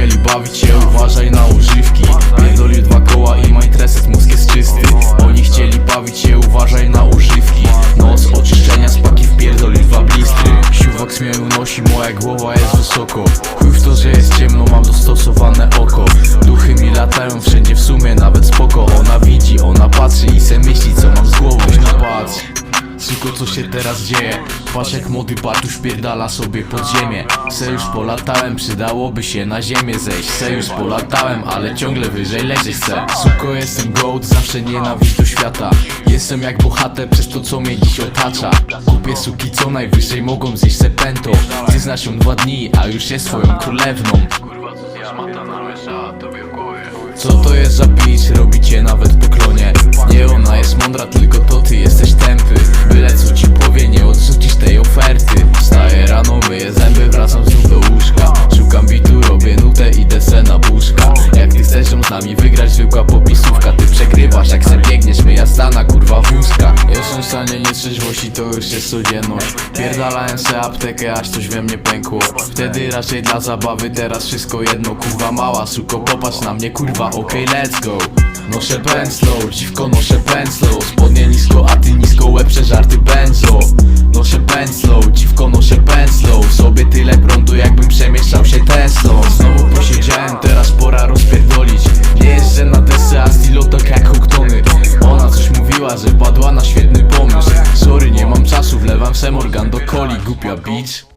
bawić się, uważaj na używki. Pierdolił dwa koła i mindreset, mózg jest czysty. Oni chcieli bawić się, uważaj na używki. Noc oczyszczenia, spaki wpierdolił dwa blistry. Siuwak mnie unosi, moja głowa jest wysoko. Chuj w to, że jest ciemno, mam dostosowane oko. Duchy mi latają wszędzie w sumie, nawet spoko. Ona widzi, ona patrzy i se myśli, Suko co się teraz dzieje. Patrz jak młody batuś pierdala sobie pod ziemię. Se już polatałem, przydałoby się na ziemię zejść. Se już polatałem, ale ciągle wyżej lecieć chcę. Suko jestem gołd, zawsze nienawiść do świata. Jestem jak bohater przez to co mnie dziś otacza. Kupię suki co najwyżej mogą zjeść se pęto. Ty znasz ją dwa dni, a już jest swoją królewną. Co to jest za beat? Robicie nawet po nami wygrać, zwykła popisówka. Ty przegrywasz, jak se biegniesz, myja stana, kurwa wózka. Jestem w stanie nietrzeźwości, to już jest codzienność. Pierdalałem se aptekę, aż coś we mnie pękło. Wtedy raczej dla zabawy, teraz wszystko jedno. Kurwa mała, suko, popatrz na mnie, kurwa, okej, let's go. Noszę pędzlo, dziwko, noszę pędzlo Spodnie nisko, a ty nisko, wlewam se Morgan do coli, głupia bitch